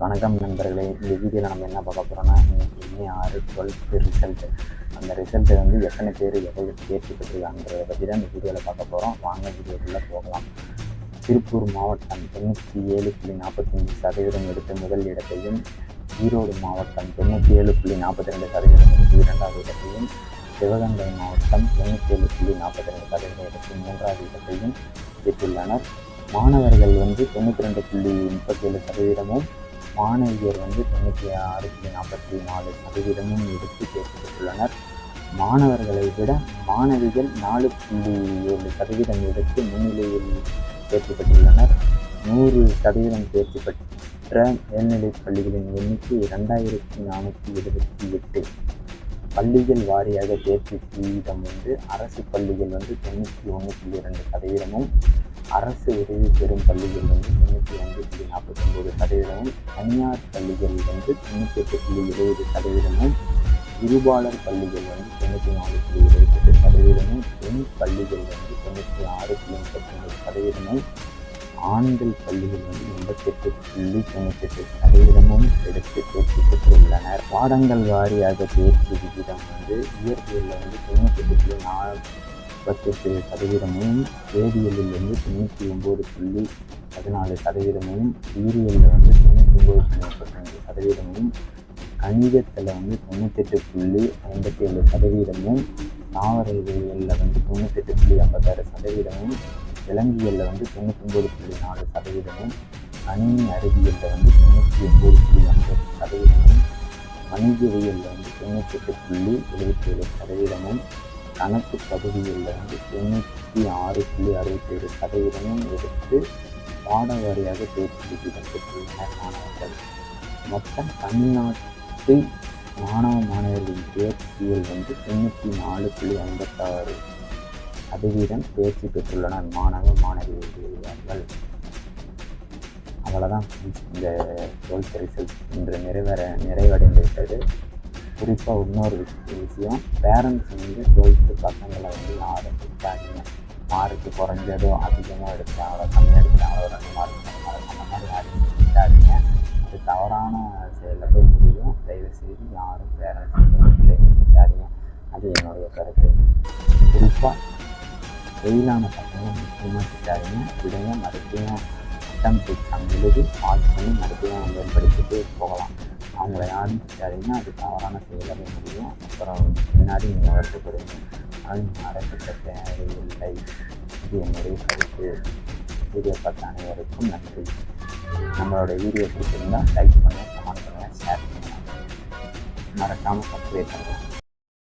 வணக்கம் நண்பர்களே. இந்த வீடியோவில் நம்ம என்ன பார்க்க போகிறோம்னா இன்னைக்கு மே ஆறு டுவெல்த்து ரிசல்ட்டு அந்த ரிசல்ட்டு வந்து எத்தனை பேர் எதை தேர்ச்சி பெற்றிருக்காங்கிறத பற்றி தான் இந்த வீடியோவில் பார்க்க போகிறோம் வாங்க வீடியோக்குள்ளே போகலாம். திருப்பூர் மாவட்டம் தொண்ணூற்றி ஏழு புள்ளி நாற்பத்தஞ்சு சதவீதம் எடுத்த முதல் இடத்தையும் ஈரோடு மாவட்டம் தொண்ணூற்றி ஏழு புள்ளி நாற்பத்தி ரெண்டு சதவீதம் எடுத்து இரண்டாவது இடத்தையும் சிவகங்கை மாவட்டம் தொண்ணூற்றி ஏழு புள்ளி நாற்பத்தி ரெண்டு சதவீதம் எடுத்து மூன்றாவது இடத்தையும் பெற்றுள்ளனர். மாணவர்கள் வந்து தொண்ணூற்றி ரெண்டு புள்ளி முப்பத்தேழு சதவீதமும் மாணவியர் வந்து தொண்ணூற்றி ஆறு புள்ளி நாற்பத்தி நாலு சதவீதமும் எடுத்து தேர்ச்சி பெற்றுள்ளனர் மாணவர்களை விட மாணவிகள் நாலு புள்ளி ஏழு சதவீதம் எடுத்து முன்னிலையில் தேர்ச்சி பெற்றுள்ளனர் நூறு சதவீதம் தேர்ச்சி பெற்ற மேல்நிலைப் பள்ளிகளின் எண்ணிக்கை ரெண்டாயிரத்தி நானூற்றி எழுபத்தி எட்டு. பள்ளிகள் வாரியாக தேர்ச்சி வீதம் வந்து அரசு பள்ளிகள் வந்து தொண்ணூற்றி ஒன்று புள்ளி இரண்டு சதவீதமும் அரசு உதவி பெறும் பள்ளிகள் வந்து தொண்ணூற்றி ஒன்று புள்ளி நாற்பத்தொம்போது சதவீதமும் தனியார் பள்ளிகள் வந்து தொண்ணூற்றி எட்டு புள்ளி இருபது சதவீதமும் இருபாலர் பள்ளிகள் வந்து தொண்ணூற்றி நாலு புள்ளி இருபத்தெட்டு சதவீதமும் பெண் பள்ளிகள் வந்து தொண்ணூற்றி ஆறு புள்ளி முப்பத்தொம்பது சதவீதமும் ஆண்கள் பள்ளிகள் வந்து எண்பத்தெட்டு புள்ளி தொண்ணூத்தெட்டு சதவீதமும் எடுத்து தேர்ச்சி பெற்றுள்ளனர். பாடங்கள் வாரியாக தேர்ச்சி விகிதம் வந்து இயற்பியலில் வந்து தொண்ணூத்தெட்டு புள்ளி முப்பத்தெட்டு சதவீதமும் வேதியியலில் வந்து தொண்ணூற்றி ஒம்பது புள்ளி பதினாலு சதவீதமும் உயிரியலில் வந்து தொண்ணூற்றி ஒம்பது புள்ளி முப்பத்தஞ்சு சதவீதமும் கணிதத்தில் வந்து தொண்ணூத்தெட்டு புள்ளி ஐம்பத்தி ஏழு சதவீதமும் தாவரவியலில் வந்து தொண்ணூத்தெட்டு புள்ளி ஐம்பத்தாறு சதவீதமும் விலங்கியலில் வந்து தொண்ணூத்தொம்பது புள்ளி நாலு சதவீதமும் கணினி அறிவியலில் வந்து தொண்ணூற்றி ஒம்பது புள்ளி ஐம்பது சதவீதமும் வணிகவியலில் வந்து தொண்ணூத்தெட்டு புள்ளி எழுபத்தி ஏழு சதவீதமும் கணக்கு பகுதியில் வந்து தொண்ணூற்றி ஆறு புள்ளி அறுபத்தேழு சதவீதமும் எடுத்து பாட வாரியாக தேர்ச்சி விகிதம் பெற்றுள்ளனர் மாணவர்கள். மொத்தம் தமிழ்நாட்டு மாணவ மாணவர்களின் தேர்ச்சியில் வந்து தொண்ணூற்றி நாலு புள்ளி ஐம்பத்தாறு சதவீதம் தேர்ச்சி பெற்றுள்ளனர் மாணவ மாணவியர்கள் அவ்வளோதான் இந்த டுவெல்த் ரிசல்ட் இன்று நிறைவேற நிறைவடைந்து விட்டது குறிப்பாக இன்னொரு விஷயம் பேரண்ட்ஸ் வந்து டுவெல்த்து பசங்களை வந்து யாரும் கொடுத்தாங்க மார்க்கு குறைஞ்சதோ அதிகமாக எடுத்தாங்களோ கம்மியாக எடுத்தாங்களோ ரெண்டு மார்க் அந்த மாதிரி யாரையும் கொடுத்தாதீங்க அது தவறான செயலில் போய் முடியும். தயவுசெய்து யாரும் பேரண்ட்ஸ் பிள்ளைங்க திட்டாதீங்க அது என்னுடைய கருத்து. குறிப்பாக வெயிலான பசங்க முக்கியமாக திட்டாதீங்க இதையும் மறுபடியும் அட்டம் எக்ஸாம் எழுதி பாஸ் பண்ணி மறுபடியும் மேம்படுத்திட்டு போகலாம். அவங்கள யாரும் திட்டாதீங்கன்னா அது தவறான செயலாக முடியும். அப்புறம் பின்னாடி நீங்கள் வருத்தப்படுவீங்க அது மறக்கத்த தேவையில்லை இது என்னுடைய கருத்து. வீடியோ பார்த்த அனைவருக்கும் நன்றி. நம்மளோட வீடியோ பிடிச்சிருந்தால் லைக் பண்ணுங்கள் கமெண்ட் பண்ணுங்கள் ஷேர் பண்ணுங்கள் மறக்காமல் சப்ஸ்கிரைப் பண்ணுங்கள்